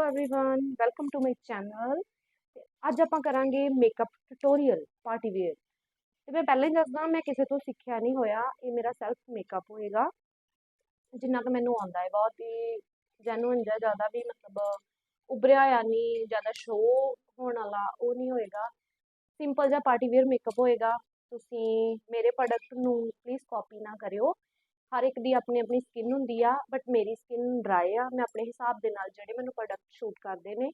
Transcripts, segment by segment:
hello everyone welcome to my channel ਅੱਜ ਆਪਾਂ ਕਰਾਂਗੇ ਮੇਕਅਪ ਟਿਊਟੋਰੀਅਲ ਪਾਰਟੀ ਵੇਅਰ ਤੇ ਮੈਂ ਪਹਿਲਾਂ ਹੀ ਦੱਸਦਾ ਮੈਂ ਕਿਸੇ ਤੋਂ ਸਿੱਖਿਆ ਨਹੀਂ ਹੋਇਆ ਇਹ ਮੇਰਾ ਸੈਲਫ ਮੇਕਅਪ ਹੋਏਗਾ ਜਿੰਨਾ ਕੁ ਮੈਨੂੰ ਆਉਂਦਾ ਹੈ ਬਹੁਤ ਹੀ ਜੈਨੂਇਨ ਜਿਹਾ ਜ਼ਿਆਦਾ ਵੀ ਮਤਲਬ ਉਭਰਿਆ ਆ ਨਹੀਂ ਜ਼ਿਆਦਾ ਸ਼ੋਅ ਹੋਣ ਵਾਲਾ ਉਹ ਨਹੀਂ ਹੋਏਗਾ ਸਿੰਪਲ ਜਿਹਾ ਪਾਰਟੀ ਵੇਅਰ ਮੇਕਅਪ ਹੋਏਗਾ ਤੁਸੀਂ ਮੇਰੇ ਪ੍ਰੋਡਕਟ ਨੂੰ ਪਲੀਜ਼ ਕਾਪੀ ਨਾ ਕਰਿਓ ਹਰ ਇੱਕ ਦੀ ਆਪਣੀ ਆਪਣੀ ਸਕਿਨ ਹੁੰਦੀ ਆ ਬਟ ਮੇਰੀ ਸਕਿਨ ਡਰਾਈ ਆ। ਮੈਂ ਆਪਣੇ ਹਿਸਾਬ ਦੇ ਨਾਲ ਜਿਹੜੇ ਮੈਨੂੰ ਪ੍ਰੋਡਕਟ ਸ਼ੂਟ ਕਰਦੇ ਨੇ,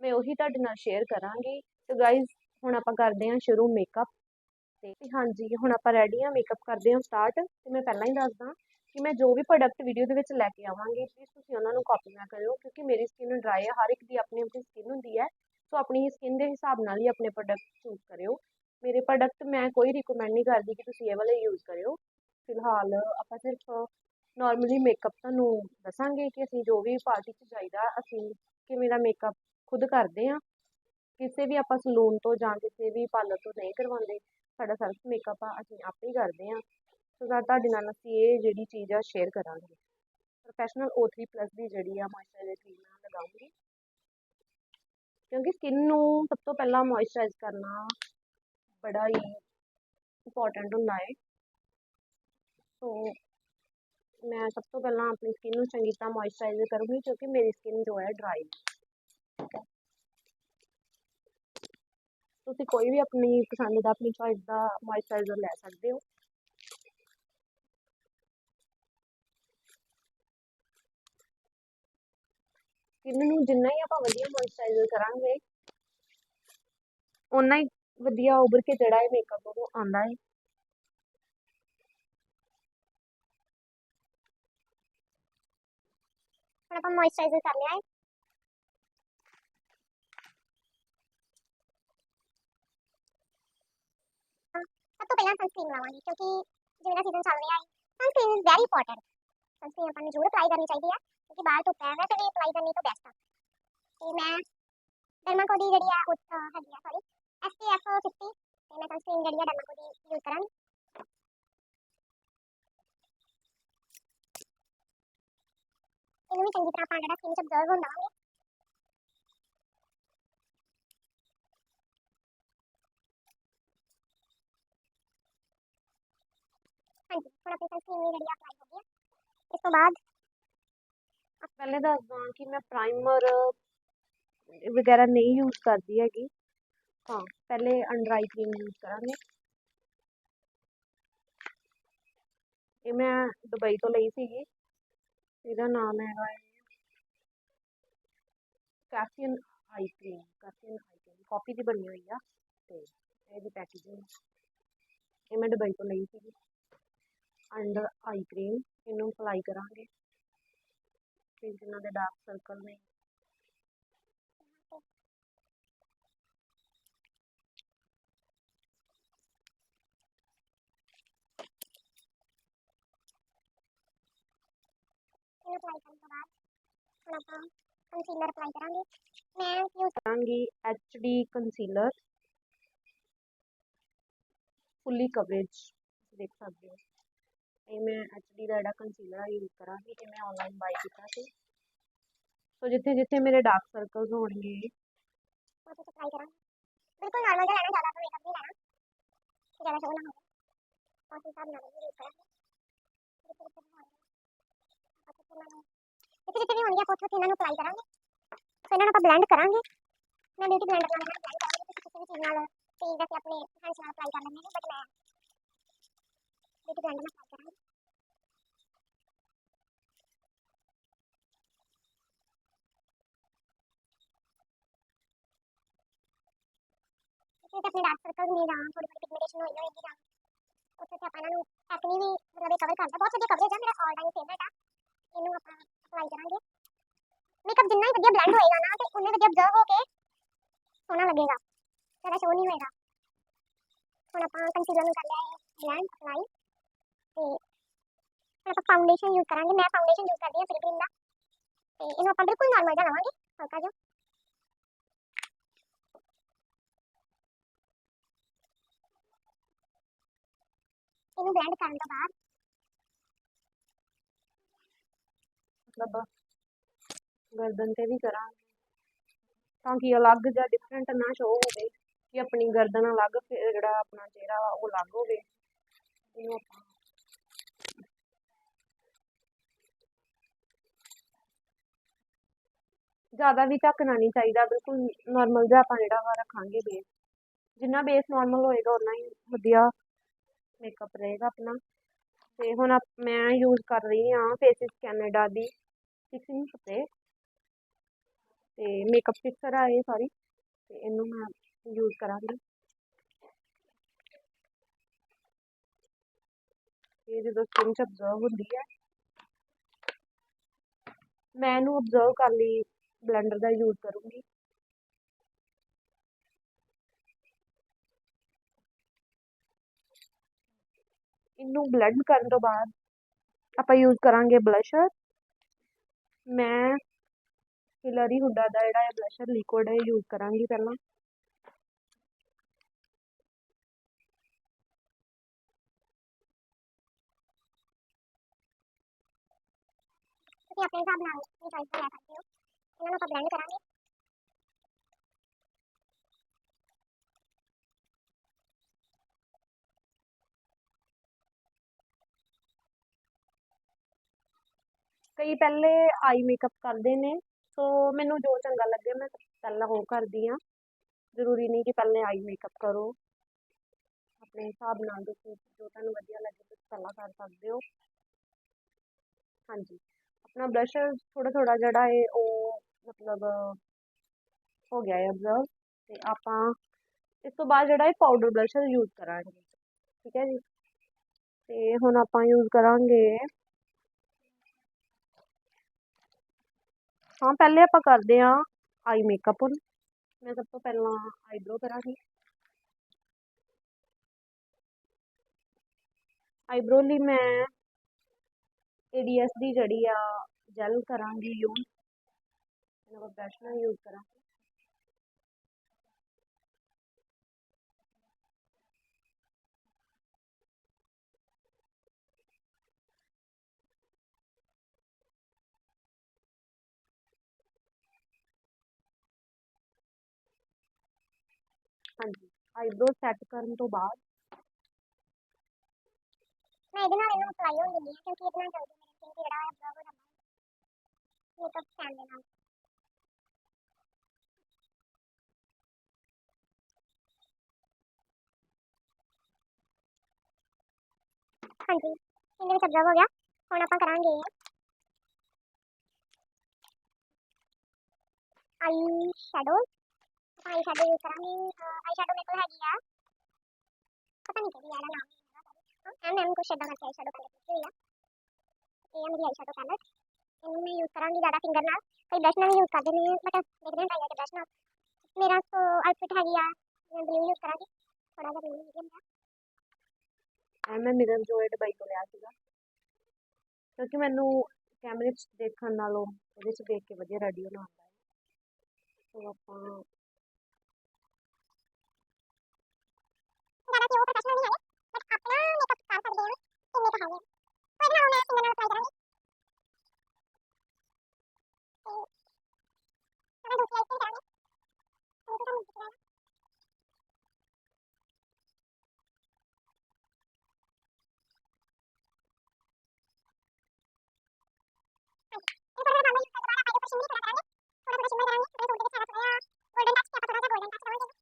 ਮੈਂ ਉਹੀ ਤੁਹਾਡੇ ਨਾਲ ਸ਼ੇਅਰ ਕਰਾਂਗੀ। ਤੇ ਗਾਇਜ਼ ਹੁਣ ਆਪਾਂ ਕਰਦੇ ਹਾਂ ਸ਼ੁਰੂ ਮੇਕਅਪ ਤੇ ਹਾਂਜੀ, ਹੁਣ ਆਪਾਂ ਰੈਡੀ ਆ ਮੇਕਅਪ ਕਰਦੇ ਹਾਂ ਸਟਾਰਟ ਤੇ ਮੈਂ ਪਹਿਲਾਂ ਹੀ ਦੱਸਦਾ ਕਿ ਮੈਂ ਜੋ ਵੀ ਪ੍ਰੋਡਕਟ ਵੀਡੀਓ ਦੇ ਵਿੱਚ ਲੈ ਕੇ ਆਵਾਂਗੀ ਪਲੀਜ਼ ਤੁਸੀਂ ਉਹਨਾਂ ਨੂੰ ਕਾਪੀ ਨਾ ਕਰਿਓ, ਕਿਉਂਕਿ ਮੇਰੀ ਸਕਿਨ ਡਰਾਈ ਆ, ਹਰ ਇੱਕ ਦੀ ਆਪਣੀ ਆਪਣੀ ਸਕਿਨ ਹੁੰਦੀ ਹੈ ਸੋ ਆਪਣੀ ਸਕਿਨ ਦੇ ਹਿਸਾਬ ਨਾਲ ਹੀ ਆਪਣੇ ਪ੍ਰੋਡਕਟ ਚੂਜ਼ ਕਰਿਓ। ਮੇਰੇ ਪ੍ਰੋਡਕਟ ਮੈਂ ਕੋਈ ਰਿਕਮੈਂਡ ਨਹੀਂ ਕਰਦੀ ਕਿ ਤੁਸੀਂ ਇਹ ਵਾਲੇ ਯੂਜ਼ ਕਰਿਓ। ਫਿਲਹਾਲ ਆਪਾਂ ਸਿਰਫ ਨੋਰਮਲੀ ਮੇਕਅਪ ਤੁਹਾਨੂੰ ਦੱਸਾਂਗੇ ਕਿ ਅਸੀਂ ਜੋ ਵੀ ਪਾਰਟੀ 'ਚ ਜਾਈਦਾ, ਅਸੀਂ ਕਿਵੇਂ ਦਾ ਮੇਕਅਪ ਖੁਦ ਕਰਦੇ ਹਾਂ। ਕਿਸੇ ਵੀ ਆਪਾਂ ਸਲੂਨ ਤੋਂ ਜਾਂ ਕਿਸੇ ਵੀ ਪਾਰਲਰ ਤੋਂ ਨਹੀਂ ਕਰਵਾਉਂਦੇ, ਸਾਡਾ ਸੈਲਫ ਮੇਕਅਪ ਆ, ਅਸੀਂ ਆਪੇ ਹੀ ਕਰਦੇ ਹਾਂ। ਸੋ ਤਾਂ ਤੁਹਾਡੇ ਨਾਲ ਅਸੀਂ ਇਹ ਜਿਹੜੀ ਚੀਜ਼ ਆ ਸ਼ੇਅਰ ਕਰਾਂਗੇ। ਪ੍ਰੋਫੈਸ਼ਨਲ O3 ਪਲੱਸ ਦੀ ਜਿਹੜੀ ਆ ਮੋਇਸਚਰਾਈਜ਼ਰ ਕਰੀਮ ਲਗਾਉਂਗੀ। ਕਿਉਂਕਿ ਸਕਿਨ ਨੂੰ ਸਭ ਤੋਂ ਪਹਿਲਾਂ ਮੋਇਸਚਰਾਈਜ਼ ਕਰਨਾ ਬੜਾ ਹੀ ਇੰਪੋਰਟੈਂਟ ਹੁੰਦਾ ਹੈ। ਸੋ ਮੈਂ ਸਭ ਤੋਂ ਪਹਿਲਾਂ ਆਪਣੀ ਸਕਿਨ ਨੂੰ ਚੰਗੀ ਤਰ੍ਹਾਂ ਮੋਇਸਚਰਾਈਜ਼ ਕਰੂੰਗੀ ਕਿਉਂਕਿ ਮੇਰੀ ਸਕਿਨ ਜੋ ਹੈ ਡਰਾਈ ਠੀਕ ਹੈ। ਤੁਸੀਂ ਕੋਈ ਵੀ ਆਪਣੀ ਪਸੰਦ ਦਾ, ਆਪਣੀ ਚੋਇਸ ਦਾ ਮੋਇਸਚਰਾਈਜ਼ਰ ਲੈ ਸਕਦੇ ਹੋ। ਸਕਿਨ ਨੂੰ ਜਿੰਨਾ ਹੀ ਆਪਾਂ ਵਧੀਆ ਮੋਇਸਚਰਾਈਜ਼ਰ ਕਰਾਂਗੇ, ਓਨਾ ਹੀ ਵਧੀਆ ਉਭਰ ਕੇ ਜਿਹੜਾ ਹੈ ਮੇਕਅਪ ਉਹ ਆਉਂਦਾ ਹੈ। ਹੁਣ ਆਪਾਂ ਮੋਇਸਚਰਾਈਜ਼ਰ ਕਰ ਲਿਆ ਹੈ ਸਭ ਤੋਂ ਪਹਿਲਾਂ ਸਨਸਕ੍ਰੀਨ ਲਾਵਾਂਗੇ ਕਿਉਂਕਿ ਜਿਵੇਂ ਦਾ ਸੀਜ਼ਨ ਚੱਲ ਰਿਹਾ ਹੈ sunscreen is very important sunscreen ਆਪਾਂ ਨੂੰ ਜ਼ਰੂਰ ਅਪਲਾਈ ਕਰਨੀ ਚਾਹੀਦੀ ਹੈ ਕਿਉਂਕਿ ਬਾਹਰ ਧੁੱਪ ਹੈ ਵੈਸੇ ਵੀ ਅਪਲਾਈ ਕਰਨੀ ਤਾਂ ਬੈਸਟ ਆ ਤੇ ਮੈਂ ਡਰਮਾਕੋ ਦੀ ਜਿਹੜੀ ਆ ਉਹ ਅਹ ਹੈਗੀ ਆ ਸੌਰੀ SPF 50 ਤੇ ਮੈਂ ਸਨਸਕ੍ਰੀਨ ਜਿਹੜੀ ਆ ਡਰਮਾਕੋ ਦੀ ਯੂਜ਼ ਕਰਾਂਗੀ ਇਹਨੂੰ ਵੀ ਚੰਗੀ ਤਰ੍ਹਾਂ ਆਪਾਂ ਜਿਹੜਾ ਸਕਿਨ ਚ ਅਬਜ਼ਰਵ ਹੋਣ ਦੇਵਾਂਗੇ ਹਾਂਜੀ ਹੁਣ ਆਪਣੀ ਸਨਸਕ੍ਰੀਨ ਜਿਹੜੀ ਆ ਅਪਲਾਈ ਹੋ ਗਈ ਹੈ ਇਸ ਤੋਂ ਬਾਅਦ ਪਹਿਲੇ ਦੱਸਦਾ ਕਿ ਮੈਂ ਪ੍ਰਾਈਮਰ ਵਗੈਰਾ ਨਹੀਂ ਯੂਜ਼ ਕਰਦੀ ਹੈਗੀ ਹਾਂ ਪਹਿਲੇ ਅੰਡਰ ਆਈ ਕਰੀਮ ਯੂਜ਼ ਕਰਾਂਗੇ ਇਹ ਮੈਂ ਦੁਬਈ ਤੋਂ ਲਈ ਸੀਗੀ ਇਹਦਾ ਨਾਮ ਹੈਗਾ caffeine eye cream caffeine eye cream coffee ਦੀ ਬਣੀ ਹੋਈ ਆ ਤੇ ਇਹਦੀ ਪੈਕੇਜਿੰਗ ਇਹ ਮੈਂ ਦੁਬਈ ਤੋਂ ਲਈ ਸੀਗੀ। ਅੰਡਰ ਆਈ ਕਰੀਮ ਇਹਨੂੰ ਅਪਲਾਈ ਕਰਾਂਗੇ। ਤੇ ਜਿਨ੍ਹਾਂ ਦੇ ਡਾਰਕ ਸਰਕਲ ਨੇ ਇਹਨੂੰ ਅਪਲਾਈ ਕਰਨ ਤੋਂ ਬਾਅਦ ਹੁਣ ਆਪਾਂ ਕੰਸੀਲਰ ਅਪਲਾਈ ਕਰਾਂਗੇ ਮੈਂ ਯੂਜ਼ ਕਰਾਂਗੀ HD ਕੰਸੀਲਰ ਫੁੱਲੀ ਕਵਰੇਜ ਤੁਸੀਂ ਦੇਖ ਸਕਦੇ ਹੋ ਇਹ ਮੈਂ HD ਦਾ ਜਿਹੜਾ ਕੰਸੀਲਰ ਆ ਯੂਜ਼ ਕਰਾਂਗੀ ਇਹ ਮੈਂ ਆਨਲਾਈਨ ਬਾਈ ਕੀਤਾ ਸੀ ਸੋ ਜਿੱਥੇ ਜਿੱਥੇ ਮੇਰੇ ਡਾਰਕ ਸਰਕਲਸ ਹੋਣਗੇ ਉਹ ਤੇ ਅਪਲਾਈ ਕਰਾਂਗੇ ਬਿਲਕੁਲ ਨਾਰਮਲ ਜਿਹਾ ਲੈਣਾ ਜ਼ਿਆਦਾ ਤਾਂ ਮੇਕਅਪ ਨਹੀਂ ਲੈਣਾ ਕਿ ਜ਼ਿਆਦਾ ਸ਼ੋਅ ਨਾ ਹੋਵੇ ਉਸ ਹਿਸਾਬ ਨਾਲ ਯੂਜ਼ ਕਰਾਂਗੇ ਜਿੱਥੇ ਜਿੱਥੇ ਵੀ ਹੋਣਗੇ ਆਪਾਂ ਤੇ ਇਹਨਾਂ ਨੂੰ ਜਿੱਥੇ ਜਿੱਥੇ ਵੀ ਹੋਣਗੇ ਆਪਾਂ ਉੱਥੇ ਉੱਥੇ ਇਹਨਾਂ ਨੂੰ ਅਪਲਾਈ ਕਰਾਂਗੇ। ਸੋ ਇਹਨਾਂ ਨੂੰ ਆਪਾਂ ਬਲੈਂਡ ਕਰਾਂਗੇ। ਮੈਂ ਬਿਊਟੀ ਬਲੈਂਡਰ ਨਾਲ ਇਹਨਾਂ ਨੂੰ ਬਲੈਂਡ ਕਰਾਂਗੀ, ਤੁਸੀਂ ਕਿਸੇ ਵੀ ਚੀਜ਼ ਨਾਲ ਤੇ ਵੈਸੇ ਆਪਣੇ ਹੈਂਡਸ ਨਾਲ ਅਪਲਾਈ ਕਰ ਲੈਂਦੇ ਨੇ ਬਟ ਮੈਂ ਬਿਊਟੀ ਬਲੈਂਡਰ ਨਾਲ ਅਪਲਾਈ ਕਰਾਂਗੀ। ਜਿੱਥੇ ਤੇ ਆਪਣੇ ਡਾਰਕ ਸਰਕਲ ਨਹੀਂ ਜਾਂ ਥੋੜੀ ਥੋੜੀ ਪਿਗਮੈਂਟੇਸ਼ਨ ਹੋਈ ਹੋਏਗੀ ਜਾਂ ਉੱਥੇ ਤੇ ਆਪਾਂ ਇਹਨਾਂ ਨੂੰ ਐਕਨੀ ਵੀ ਮਤਲਬ ਕਵਰ ਕਰਦਾ ਬਹੁਤ ਵਧੀਆ ਕਵਰੇਜ ਆ ਮੇਰਾ ਆਲ ਟਾਈਮ ਫੇਵਰਟ ਆ। ਇਹਨੂੰ ਆਪਾਂ ਅਪਲਾਈ ਕਰਾਂਗੇ। ਮੇਕਅਪ ਜਿੰਨਾ ਹੀ ਵਧੀਆ ਬਲੈਂਡ ਹੋਏਗਾ ਨਾ ਤੇ ਉਨੇ ਵਧੀਆ ਅਬਜ਼ਰਵ ਹੋ ਕੇ ਸੋਹਣਾ ਲੱਗੇਗਾ। ਜ਼ਿਆਦਾ ਸ਼ੋ ਨਹੀਂ ਹੋਏਗਾ। ਹੁਣ ਆਪਾਂ ਕੰਸੀਲਰ ਨੂੰ ਕਰ ਲਿਆ ਹੈ ਬਲੈਂਡ ਅਪਲਾਈ ਤੇ ਹੁਣ ਆਪਾਂ ਫਾਊਂਡੇਸ਼ਨ ਯੂਜ਼ ਕਰਾਂਗੇ। ਮੈਂ ਫਾਊਂਡੇਸ਼ਨ ਯੂਜ਼ ਕਰਦੀ ਹਾਂ ਫਿਲਕਰੀਮ ਦਾ ਤੇ ਇਹਨੂੰ ਆਪਾਂ ਬਿਲਕੁਲ ਨਾਰਮਲ ਜਿਹਾ ਲਵਾਂਗੇ, ਹਲਕਾ ਜਿਹਾ। ਇਹਨੂੰ ਬਲੈਂਡ ਕਰਨ ਤੋਂ ਬਾਅਦ ਮਤਲਬ ਗਰਦਨ ਤੇ ਵੀ ਕਰਾਂਗੇ ਤਾਂ ਕਿ ਅਲੱਗ ਜਾਂ ਡਿਫਰੈਂਟ ਨਾ ਸ਼ੋ ਹੋਵੇ, ਕਿ ਆਪਣੀ ਗਰਦਨ ਅਲੱਗ, ਫਿਰ ਜਿਹੜਾ ਆਪਣਾ ਚਿਹਰਾ ਵਾ ਉਹ ਅਲੱਗ ਹੋਵੇ। ਇਹਨੂੰ ਆਪਾਂ ਜ਼ਿਆਦਾ ਵੀ ਝੱਕਣਾ ਨਹੀਂ ਚਾਹੀਦਾ, ਬਿਲਕੁਲ ਨਾਰਮਲ ਜਿਹਾ ਆਪਾਂ ਜਿਹੜਾ ਵਾ ਰੱਖਾਂਗੇ ਬੇਸ ਜਿੰਨਾ ਬੇਸ ਨਾਰਮਲ ਹੋਏਗਾ ਉਨਾ ਹੀ ਵਧੀਆ ਮੇਕਅਪ ਰਹੇਗਾ ਆਪਣਾ। ਤੇ ਹੁਣ ਆਪ- ਮੈਂ ਯੂਜ਼ ਕਰ ਰਹੀ ਹਾਂ ਫੇਸਿਸ ਕੈਨੇਡਾ ਦੀ ਫਿਕਸਿੰਗ ਸਪਰੇ ਤੇ ਮੇਕਅਪ ਫਿਕਸਰ ਆ ਇਹ ਸਾਰੀ, ਤੇ ਇਹਨੂੰ ਮੈਂ ਯੂਜ਼ ਕਰਾਂਗੀ। ਇਹ ਜਦੋਂ ਸਕਿਨ 'ਚ ਅਬਜ਼ਰਵ ਹੁੰਦੀ ਹੈ, ਮੈਂ ਇਹਨੂੰ ਅਬਜ਼ਰਵ ਕਰ ਲਈ ਬਲੈਂਡਰ ਦਾ ਯੂਜ਼ ਕਰੂੰਗੀ। ਇਹਨੂੰ ਬਲੈਂਡ ਕਰਨ ਤੋਂ ਬਾਅਦ ਆਪਾਂ ਯੂਜ਼ ਕਰਾਂਗੇ ਬਲਸ਼ਰ ਮੈਂ ਹਿਲਰੀ ਹੁੱਡਾ ਦਾ ਜਿਹੜਾ ਇਹ ਬਲਸ਼ਰ ਲਿਕੁਇਡ ਹੈ ਯੂਜ਼ ਕਰਾਂਗੀ ਪਹਿਲਾਂ। ਤੁਸੀਂ ਆਪਣੇ ਹਿਸਾਬ ਨਾਲ ਆਪਣੀ ਚੋਇਸ ਦਾ ਲੈ ਸਕਦੇ ਹੋ। ਇਹਨਾਂ ਨੂੰ ਆਪਾਂ ਬਲੈਂਡ ਕਰਾਂਗੇ। ਕਈ ਪਹਿਲੇ ਆਈ ਮੇਕਅਪ ਕਰਦੇ ਨੇ, ਸੋ ਮੈਨੂੰ ਜੋ ਚੰਗਾ ਲੱਗੇ ਮੈਂ ਪਹਿਲਾਂ ਉਹ ਕਰਦੀ ਹਾਂ। ਜ਼ਰੂਰੀ ਨਹੀਂ ਕਿ ਪਹਿਲੇ ਆਈ ਮੇਕਅਪ ਕਰੋ। ਆਪਣੇ ਹਿਸਾਬ ਨਾਲ ਤੁਸੀਂ ਜੋ ਤੁਹਾਨੂੰ ਵਧੀਆ ਲੱਗੇ ਤੁਸੀਂ ਪਹਿਲਾਂ ਕਰ ਸਕਦੇ ਹੋ। ਹਾਂਜੀ। ਆਪਣਾ ਬਲਸ਼ਰ ਥੋੜਾ ਥੋੜਾ ਜਿਹੜਾ ਹੈ, ਉਹ ਮਤਲਬ ਹੋ ਗਿਆ ਹੈ ਅਬਜ਼ਰਵ ਤੇ ਆਪਾਂ ਇਸ ਤੋਂ ਬਾਅਦ ਜਿਹੜਾ ਹੈ ਪਾਊਡਰ ਬਲਸ਼ਰ ਯੂਜ਼ ਕਰਾਂਗੇ। ਠੀਕ ਹੈ ਜੀ? ਤੇ ਹੁਣ ਆਪਾਂ ਯੂਜ਼ ਕਰਾਂਗੇ ਹਾਂ, ਪਹਿਲੇ ਆਪਾਂ ਕਰਦੇ ਹਾਂ ਆਈ ਮੇਕਅਪ ਹੁਣ। ਮੈਂ ਸਭ ਤੋਂ ਪਹਿਲਾਂ ਆਈਬ੍ਰੋ ਕਰਾਂਗੀ। ਆਈਬ੍ਰੋ ਲਈ ਮੈਂ ਏਡੀਐਸ ਦੀ ਜਿਹੜੀ ਆ ਜੈਲ ਕਰਾਂਗੀ ਯੂਜ਼ ਇਹਨਾਂ ਬ੍ਰਸ਼ ਨਾਲ ਯੂਜ਼ ਕਰਾਂਗੀ। ਹਾਂਜੀ ਆਈਬ੍ਰੋ ਸੈੱਟ ਕਰਨ ਤੋਂ ਬਾਅਦ। ਮੈਂ ਇਹਦੇ ਨਾਲ ਇਹਨੂੰ ਅਪਲਾਈ ਹੋਣ ਦਿੰਦੀ ਹਾਂ, ਕਿਉਂਕਿ ਇਹਦੇ ਜਲਦੀ ਮੇਰੇ ਸਕਿਨ ਤੇ ਜਿਹੜਾ ਹੈ ਅਬਜ਼ਰਵ ਹੋ ਮੇਕਅਪ ਸਟੈਂਡ ਦੇ ਨਾਲ। ਹਾਂਜੀ, ਇਹਦੇ ਵਿੱਚ ਅਬਜ਼ਰਵ ਹੋ ਗਿਆ। ਹੁਣ ਆਪਾਂ ਕਰਾਂਗੇ eye shadow eye shadow use ਕਰਾਂਗੇ ਆਈ ਸ਼ੈਡੋ ਮੇਰੇ ਕੋਲ ਹੈਗੀ ਆ ਪਤਾ ਨਹੀਂ ਕਿਹੜੀ ਆ ਇਹਦਾ ਨਾਮ ਐਮ ਐਮ ਕੁਛ ਇਦਾਂ ਕਰਕੇ ਆਈ ਸ਼ੈਡੋ ਪੈਲਟ ਕੀਤੀ ਹੋਈ ਆ ਇਹ ਆ ਮੇਰੀ ਆਈ ਸ਼ੈਡੋ ਪੈਲਟ ਇਹਨੂੰ ਮੈਂ ਯੂਜ਼ ਕਰਾਂਗੀ ਜ਼ਿਆਦਾ ਫਿੰਗਰ ਨਾਲ ਕਈ ਬ੍ਰਸ਼ ਨਾਲ ਵੀ ਯੂਜ਼ ਕਰਦੇ ਨੇ ਬਟ ਦੇਖਦੇ ਹਾਂ ਟਰਾਈ ਕਰਕੇ ਬ੍ਰਸ਼ ਨਾਲ ਮੇਰਾ ਸੋ ਆਊਟਫਿਟ ਹੈਗੀ ਆ ਮੈਂ ਬਲੂ ਯੂਜ਼ ਕਰਾਂਗੀ ਥੋੜਾ ਜਿਹਾ ਬਲੂ ਮੀਡੀਅਮ ਦਾ ਐ ਮੈਂ ਮਿਰਨ ਜੋਏ ਦੁਬਈ ਤੋਂ ਲਿਆ ਸੀਗਾ ਕਿਉਂਕਿ ਮੈਨੂੰ ਕੈਮਰੇ 'ਚ ਦੇਖਣ ਨਾਲੋਂ ਇਹਦੇ 'ਚ ਦੇਖ ਕੇ ਵਧੀਆ ਰੈਡੀ ਹੋਣਾ ਆਉਂਦਾ ਹੈ ਸੋ ਆਪਾਂ ज़्यादा कि वो प्रोफेशनल नहीं है बट अपना मेकअप काम कर गई हूँ इनमें तो है ही कोई ना मैं सिंगल ट्राई करूँगी मैं दूसरी आइसक्रीम कराऊंगी मुझे तो मुझे कराना थोड़ा थोड़ा शिमला कराएंगे थोड़ा थोड़ा शिमला कराएंगे थोड़ा थोड़ा सारा थोड़ा गोल्डन टच क्या थोड़ा सा गोल्डन टच डाल देंगे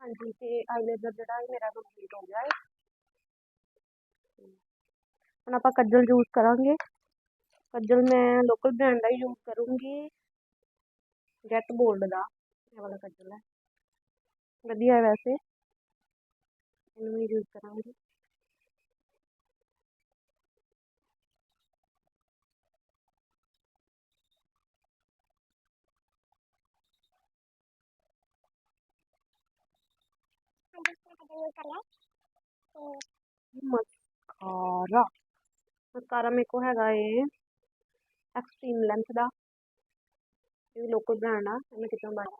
ਹਾਂਜੀ, ਤੇ ਆਈਲੈਸ਼ਰ ਜਿਹੜਾ ਇਹ ਮੇਰਾ ਕੰਪਲੀਟ ਹੋ ਗਿਆ ਹੈ। ਹੁਣ ਆਪਾਂ ਕੱਜਲ ਯੂਜ਼ ਕਰਾਂਗੇ। ਕੱਜਲ ਮੈਂ ਲੋਕਲ ਬ੍ਰਾਂਡ ਦਾ ਯੂਜ਼ ਕਰੂੰਗੀ। ਜੈਟ ਬੋਲਡ ਦਾ, ਇਹ ਵਾਲਾ ਕੱਜਲ ਹੈ। ਵਧੀਆ ਵੈਸੇ। ਇਹਨੂੰ ਯੂਜ਼ ਕਰਾਂਗੇ। ਹਾਂਜੀ ਮੈਂ ਤਾਂ ਮਸਕਾਰਾ ਮਸਕਾਰਾ ਮੇਰੇ ਕੋ ਹੈਗਾ ਏ ਐਕਸਟ੍ਰੀਮ ਲੈਂਥ ਦਾ। ਇਹ ਲੋਕਲ ਬ੍ਰਾਂਡ ਆ ਮੈਂ ਕਿਤੋਂ ਬਾਏ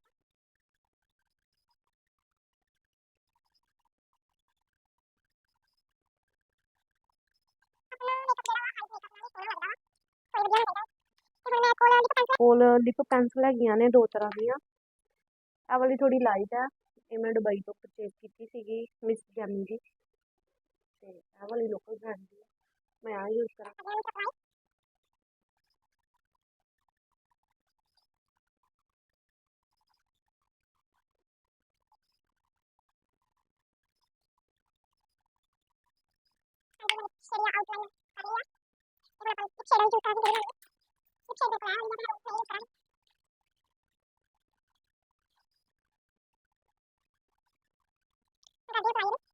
ਕੋਲ ਪੈਨਸਲ ਕੋਲ ਲਿਪ ਪੈਨਸਲ ਹੈਗੀਆਂ ਨੇ ਦੋ ਤਰ੍ਹਾਂ ਦੀਆਂ। ਇਹ ਵਾਲੀ ਥੋੜੀ ਲਾਈਟ ਹੈ ਇਹ ਮੈਂ ਦੁਬਈ ਤੋਂ ਪਰਚੇਸ ਕੀਤੀ ਸੀਗੀ ਮਿਸ ਜੈਮੀ ਦੀ। ਤੇ ਇਹ ਵਾਲੀ ਲੋਕਲ ਬ੍ਰਾਂਡ ਦੀ ਹੈ ਮੈਂ ਆ ਯੂਜ਼ ਕਰਾਂ। ਅਗੇਨ ਸਪਲਾਈ ਸ਼ੇਡਿੰਗ ਆਊਟਲਾਈਨ ਕਰ ਲਿਆ ਇਹ ਆਪਾਂ ਲਿਪ ਸ਼ੇਡ ਯੂਜ਼ ਕਰਾਂਗੇ I'm gonna.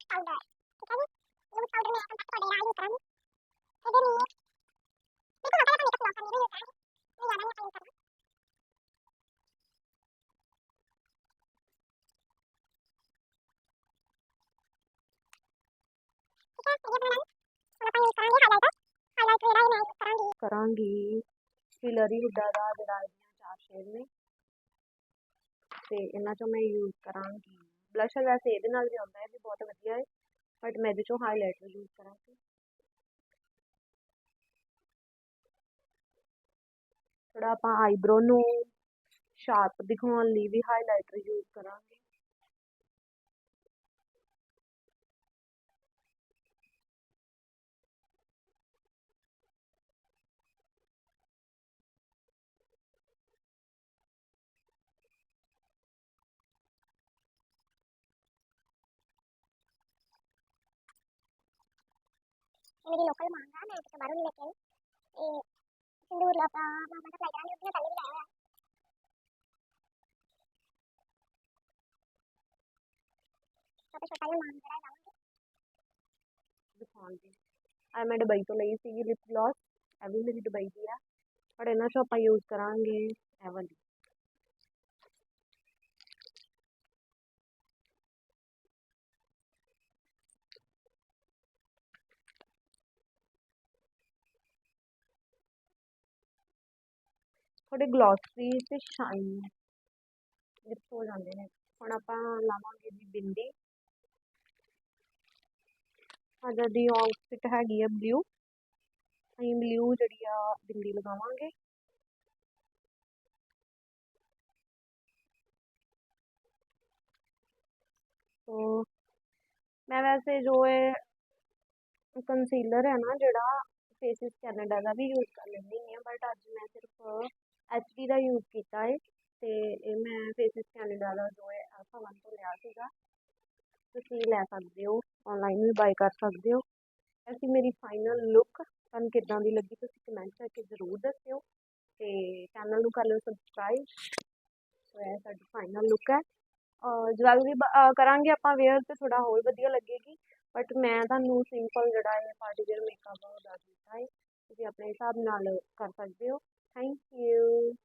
Makeup gloss use ਕਰਾਂਗੀ ਇਹ ਜ਼ਿਆਦਾ ਨਹੀਂ ਯੂਜ਼ ਕਰਨਾ ਠੀਕ ਹੈ ਇਹ ਬਣਾ ਹੁਣ ਆਪਾਂ ਯੂਜ਼ ਕਰਾਂਗੇ ਹਾਈਲਾਈਟਰ ਹਾਈਲਾਈਟਰ ਜਿਹੜਾ ਇਹ ਮੈਂ ਯੂਜ਼ ਕਰਾਂਗੀ ਕਰਾਂਗੀ ਫਿਲਰੀ ਹੁੱਡਾ ਦਾ ਜਿਹੜਾ ਇਹਦੀਆਂ ਚਾਰ ਸ਼ੇਡ ਨੇ ਤੇ ਇਹਨਾਂ ਚੋਂ ਮੈਂ ਯੂਜ਼ ਕਰਾਂਗੀ ਬਲਸ਼ਰ ਵੈਸੇ ਇਹਦੇ ਨਾਲ ਵੀ ਆਉਂਦਾ ਹੈ ਵੀ ਬਹੁਤ ਵਧੀਆ ਹੈ ਬਟ ਮੈਂ ਇਹਦੇ ਚੋਂ ਹਾਈਲਾਈਟਰ ਯੂਜ਼ ਕਰਾਂਗੀ। ਥੋੜਾ ਆਪਾਂ ਆਈਬ੍ਰੋ ਨੂੰ ਸ਼ਾਰਪ ਦਿਖਾਉਣ ਲਈ ਵੀ ਹਾਈਲਾਈਟਰ ਯੂਜ਼ ਕਰਾਂਗੇ ਇਹ ਮੇਰੀ ਲੋਕਲ ਮੰਗ ਆ ਮੈਂ ਕਿਤੇ ਬਾਹਰੋਂ ਨਹੀਂ ਲੈ ਕੇ ਆਈ ਇਹ ਸਿੰਦੂਰ ਲਾ ਪਾ ਮਾਮਾ ਦਾ ਅਪਲਾਈ ਕਰਾਂਗੇ ਉਹਨੇ ਪਹਿਲੇ ਵੀ ਲਾਇਆ ਹੋਇਆ ਤਾਂ ਛੋਟਾ ਜਿਹਾ ਜਿਹੜਾ ਲਾਵਾਂਗੇ ਦਿਖਾਉਣ ਆ ਮੈਂ ਦੁਬਈ ਤੋਂ ਲਈ ਸੀਗੀ ਲਿਪ ਗਲੋਸ ਇਹ ਵੀ ਮੇਰੀ ਦੁਬਈ ਦੀ ਆ ਪਰ ਇਹਨਾਂ ਚੋਂ ਆਪਾਂ ਯੂਜ਼ ਕਰਾਂਗੇ ਇਹ ਵਾਲੀ ਥੋੜੇ ਗਲੋਸੀ ਤੇ ਸ਼ਾਈਨ ਲਿਪਸ ਹੋ ਜਾਂਦੇ ਨੇ। ਹੁਣ ਆਪਾਂ ਲਾਵਾਂਗੇ ਜੀ ਬਿੰਦੀ। ਅੱਜ ਦੀ ਆਊਟਫਿਟ ਹੈਗੀ ਆ ਬਲੂ ਅਸੀਂ ਬਲੂ ਜਿਹੜੀ ਆ ਬਿੰਦੀ ਲਗਾਵਾਂਗੇ। ਤੋ ਮੈਂ ਵੈਸੇ ਜੋ ਇਹ ਕੰਸੀਲਰ ਹੈ ਨਾ, ਜਿਹੜਾ ਫੇਸਿਸ ਕੈਨੇਡਾ ਦਾ ਵੀ ਯੂਜ਼ ਕਰ ਲੈਂਦੀ ਹਾਂ ਬਟ ਅੱਜ ਮੈਂ ਸਿਰਫ ਐਚਡੀ ਦਾ ਯੂਜ਼ ਕੀਤਾ ਹੈ ਤੇ ਇਹ ਮੈਂ ਫੇਸਿਸ ਕੈਨੇਡਾ ਦਾ ਜੋ ਹੈ ਅਲਫਾ ਵਨ ਤੋਂ ਲਿਆ ਸੀਗਾ, ਤੁਸੀਂ ਲੈ ਸਕਦੇ ਹੋ ਆਨਲਾਈਨ ਵੀ ਬਾਈ ਕਰ ਸਕਦੇ ਹੋ। ਐਸੀ ਮੇਰੀ ਫਾਈਨਲ ਲੁੱਕ ਤੁਹਾਨੂੰ ਕਿੱਦਾਂ ਦੀ ਲੱਗੀ ਤੁਸੀਂ ਕਮੈਂਟ ਕਰਕੇ ਜ਼ਰੂਰ ਦੱਸਿਓ, ਤੇ ਚੈਨਲ ਨੂੰ ਕਰ ਲਿਓ ਸਬਸਕ੍ਰਾਈਬ ਸੋ ਇਹ ਸਾਡੀ ਫਾਈਨਲ ਲੁੱਕ ਹੈ। ਜਵੈਲਰੀ ਕਰਾਂਗੇ ਆਪਾਂ ਵੇਅਰ ਤੇ ਥੋੜਾ ਹੋਰ ਵਧੀਆ ਲੱਗੇਗੀ ਬਟ ਮੈਂ ਤੁਹਾਨੂੰ ਸਿੰਪਲ ਜਿਹੜਾ ਹੈ ਪਾਰਟੀ ਵੇਅਰ ਮੇਕਅਪ ਦੱਸ ਦਿੱਤਾ ਹੈ ਤੁਸੀਂ ਆਪਣੇ ਹਿਸਾਬ ਨਾਲ ਕਰ ਸਕਦੇ ਹੋ। Thank you.